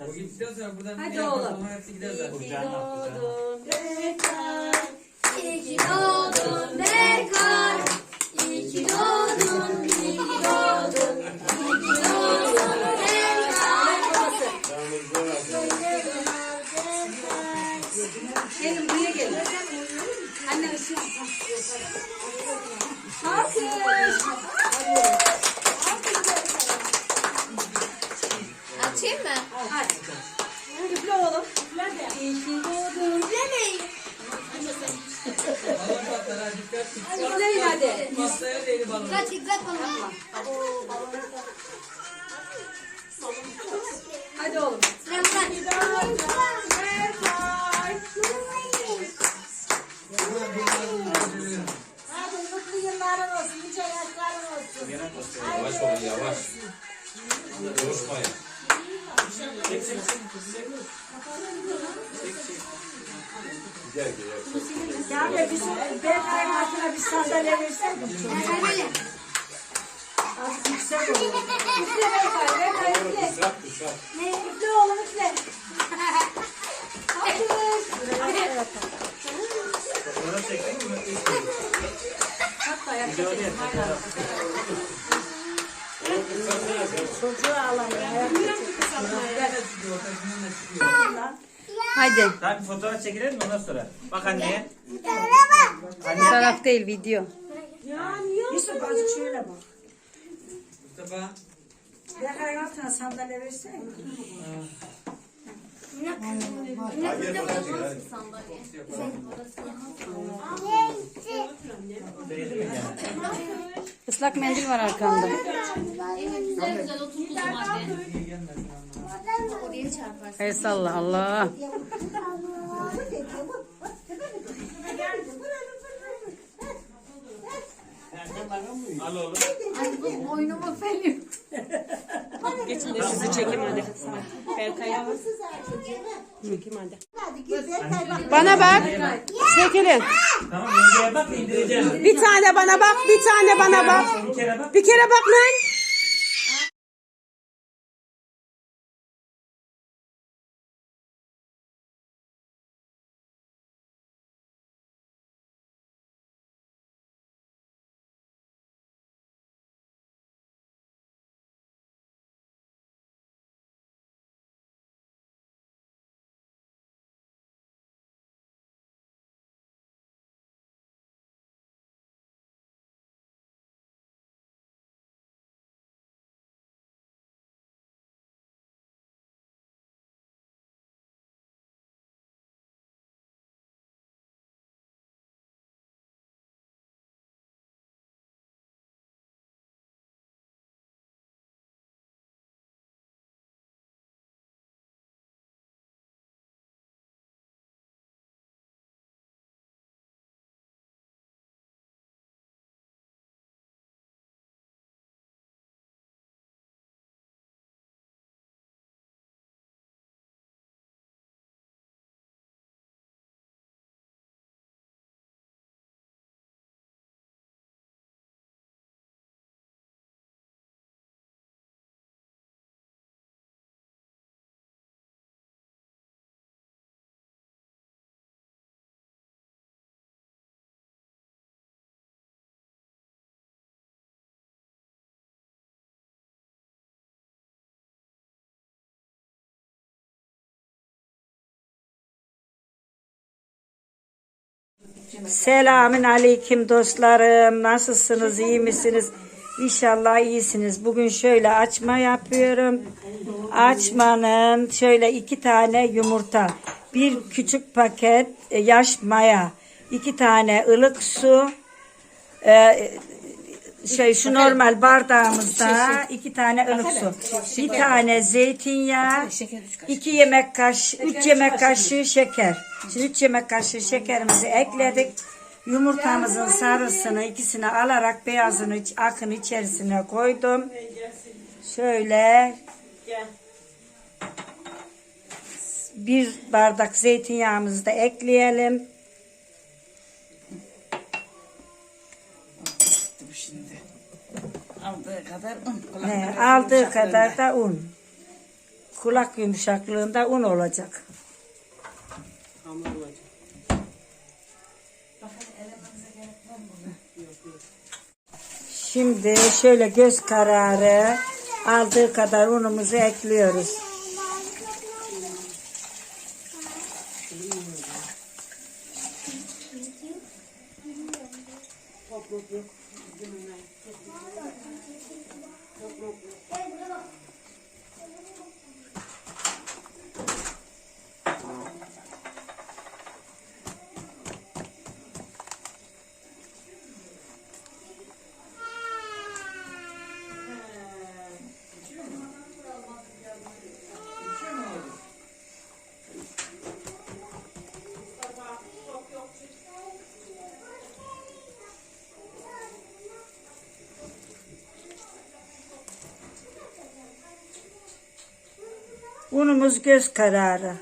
O gittikten sonra buradan Hadi oğlum. ona hepsi gider zaten. Kucağına at, kucağına. doğdun Berkay. İyi ki doğdun Berkay. İyi ki doğdun, iyi ki doğdun. İyi ki doğdun Berkay. Babası. Gelin buraya gelin. Anne ışığı. Alkış. Açayım mı? Hadi. Üfle oğlum. Ki doğdun. Üflemeyin. Üfleyin hadi. Pastaya değdi balon. Dikkat dikkat bana. Hadi oğlum. Sıra bırak. Hadi mutlu yılların olsun, nice yaşların olsun. Yavaş olun yavaş. Coşmayın. Güzel güzel. Yani biz Berkay'ın altına bir sandalye verseydik çok Böyle. az yüksek olur. Üfle Berkay. Berkay üfle. Ne üfle oğlum üfle. Çocuğu ağlamıyor. Hadi. Tamam bir fotoğraf çekilir mi ondan sonra? Bak anneye. Fotoğraf değil video. Yusuf azıcık şöyle bak. Mustafa. Berkay'ın altına sandalye. Sandalye. Islak mendil var arkanda. Evet güzel güzel otur Oraya çarparsın. El salla Allah. Al. Ay bu boynumu feliyor. Geçin de sizi çekeyim hadi. Berkay'a bak. Çekeyim hadi. Bana bak. Çekilin. Tamam. Bir tane bana bak, bir tane bana bak. Bir kere bak lan. Selamün aleyküm dostlarım. Nasılsınız? iyi misiniz? İnşallah iyisiniz. Bugün şöyle açma yapıyorum. Açmanın şöyle iki tane yumurta, bir küçük paket e, yaş maya, iki tane ılık su, e, şey şu normal bardağımızda iki tane ılık su, bir tane zeytinyağı, iki yemek kaşığı, üç yemek kaşığı şeker. Şimdi üç yemek kaşığı şekerimizi ekledik. Yumurtamızın sarısını ikisini alarak beyazını akın içerisine koydum. Şöyle bir bardak zeytinyağımızı da ekleyelim. Kadar un. Ne, aldığı kadar da un. kulak yumuşaklığında un olacak. Hamur olacak. Şimdi şöyle göz kararı aldığı kadar unumuzu ekliyoruz. Unumuz göz kararı.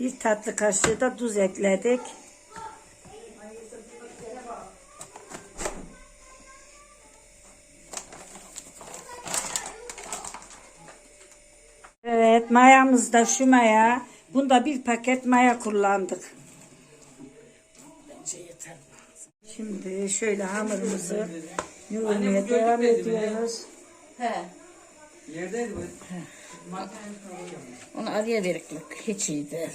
Bir tatlı kaşığı da tuz ekledik. Evet mayamızda şu maya. Bunda bir paket maya kullandık. Şimdi şöyle hamurumuzu yoğurmaya devam ediyoruz. He. Yerdeydi bu. Onu araya veriklik. Hiç iyi değil.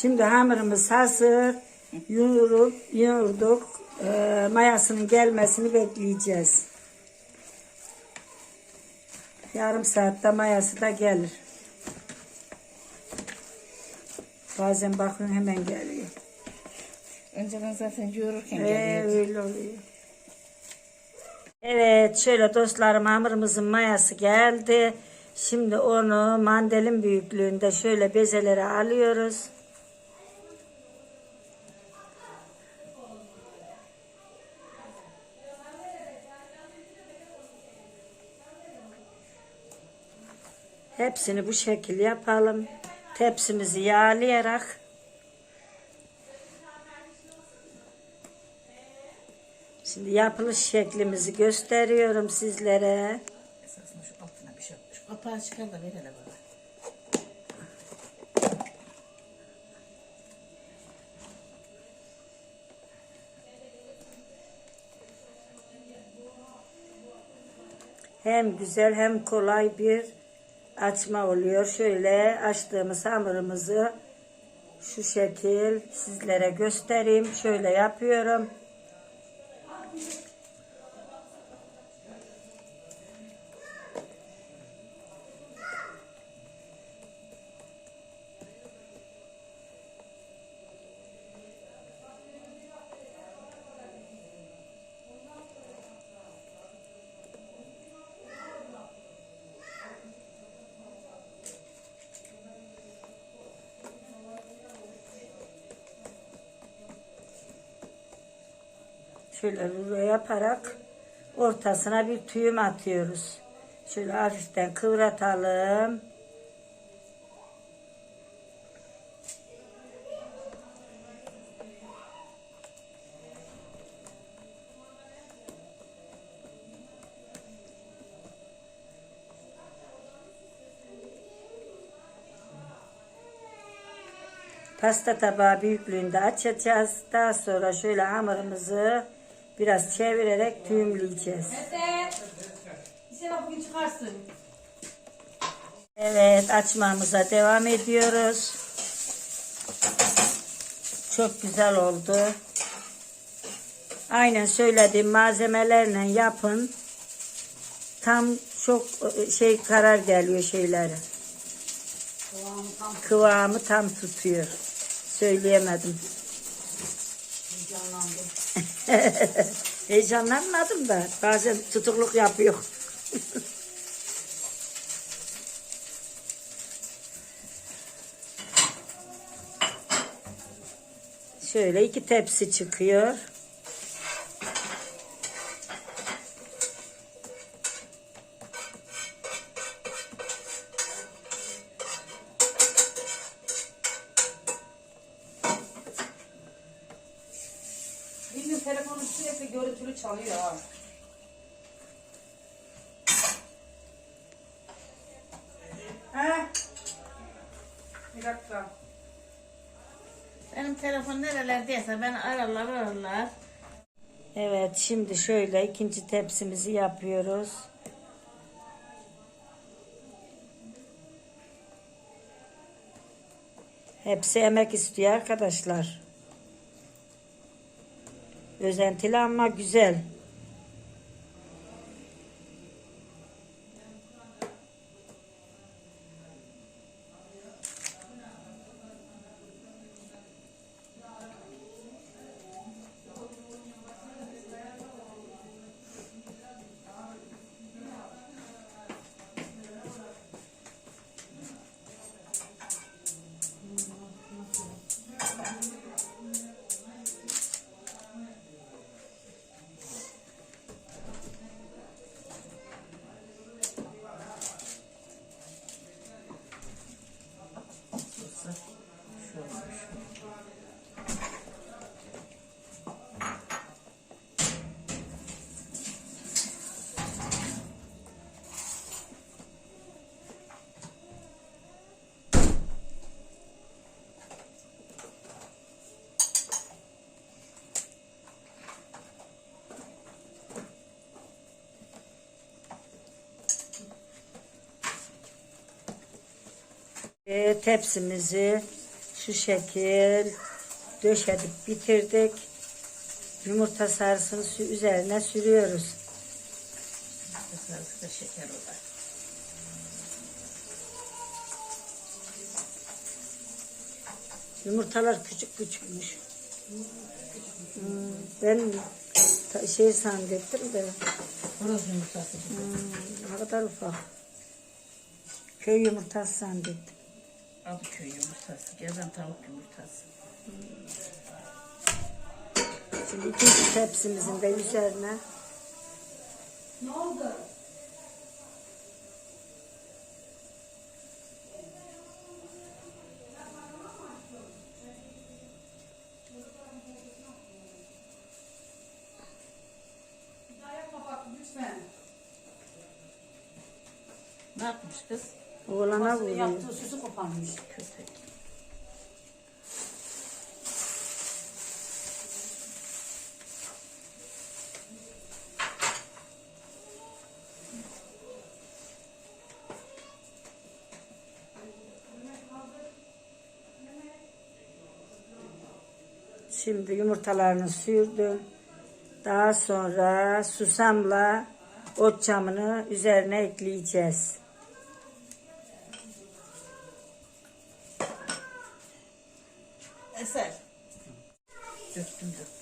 Şimdi hamurumuz hazır. Yoğurup yoğurduk. Ee, mayasının gelmesini bekleyeceğiz. Yarım saatte mayası da gelir. Bazen bakın hemen geliyor. Önceden zaten yoğururken Ee, geliyordu. öyle oluyor. Evet şöyle dostlarım hamurumuzun mayası geldi. Şimdi onu mandalin büyüklüğünde şöyle bezelere alıyoruz. Hepsini bu şekil yapalım. Tepsimizi yağlayarak Şimdi yapılış şeklimizi gösteriyorum sizlere. Esasında şu altına bir şey yapmış. Kapağı çıkar da ver hele bana. Hem güzel hem kolay bir açma oluyor. Şöyle açtığımız hamurumuzu şu şekil sizlere göstereyim. Şöyle yapıyorum. Şöyle rulo yaparak ortasına bir tüyüm atıyoruz. Şöyle hafiften kıvratalım. Pasta tabağı büyüklüğünde açacağız. Daha sonra şöyle hamurumuzu biraz çevirerek düğümleyeceğiz. bugün çıkarsın. Evet açmamıza devam ediyoruz. Çok güzel oldu. Aynen söylediğim malzemelerle yapın. Tam çok e, şey karar geliyor şeyleri. Kıvamı tam tutuyor. Söyleyemedim. Heyecanlanmadım da bazen tutukluk yapıyor. Şöyle iki tepsi çıkıyor. Sürekli görüntülü çalıyor ha. Bir. Benim telefon nerelerdeyse beni ararlar ararlar. Evet şimdi şöyle ikinci tepsimizi yapıyoruz. Hepsi emek istiyor arkadaşlar. Özentili ama güzel. Ve tepsimizi şu şekil döşedip bitirdik. Yumurta sarısını sü- üzerine sürüyoruz. Sarısı da şeker olar. Yumurtalar küçük küçükmüş. Hmm, ben şey zannettim de Horoz yumurtası. hmm, ne kadar ufak. Köy yumurtası zannettim. Adı köy yumurtası. Gezen tavuk yumurtası. Şimdi ikinci tepsimizin de üzerine Ne yapmış kız? Oğlana vuruyor. Yaptığı süsü koparmış. Köpek. Şimdi yumurtalarını sürdüm. Daha sonra susamla ot çamını üzerine ekleyeceğiz. Eser. Döktüm döktüm.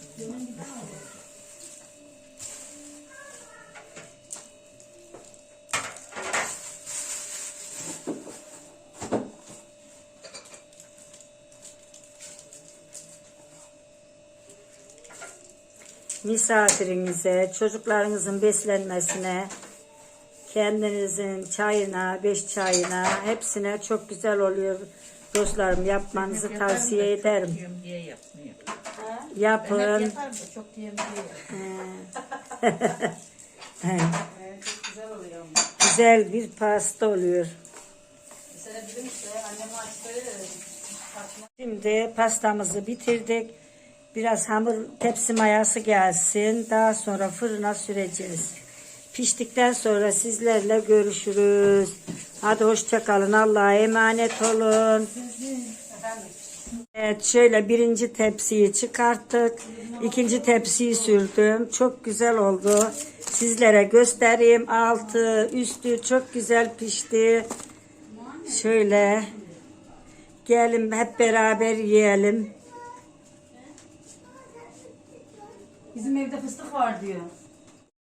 misafirinize, çocuklarınızın beslenmesine, kendinizin çayına, beş çayına hepsine çok güzel oluyor. Dostlarım yapmanızı tavsiye ederim. Yapın. çok diyorum. Güzel oluyor ama. Güzel bir pasta oluyor. Mesela bizim işte annem açtı. Şimdi pastamızı bitirdik. Biraz hamur tepsi mayası gelsin. Daha sonra fırına süreceğiz. Piştikten sonra sizlerle görüşürüz. Hadi hoşça kalın. Allah'a emanet olun. Evet şöyle birinci tepsiyi çıkarttık. İkinci tepsiyi sürdüm. Çok güzel oldu. Sizlere göstereyim. Altı, üstü çok güzel pişti. Şöyle gelin hep beraber yiyelim. Bizim evde fıstık var diyor.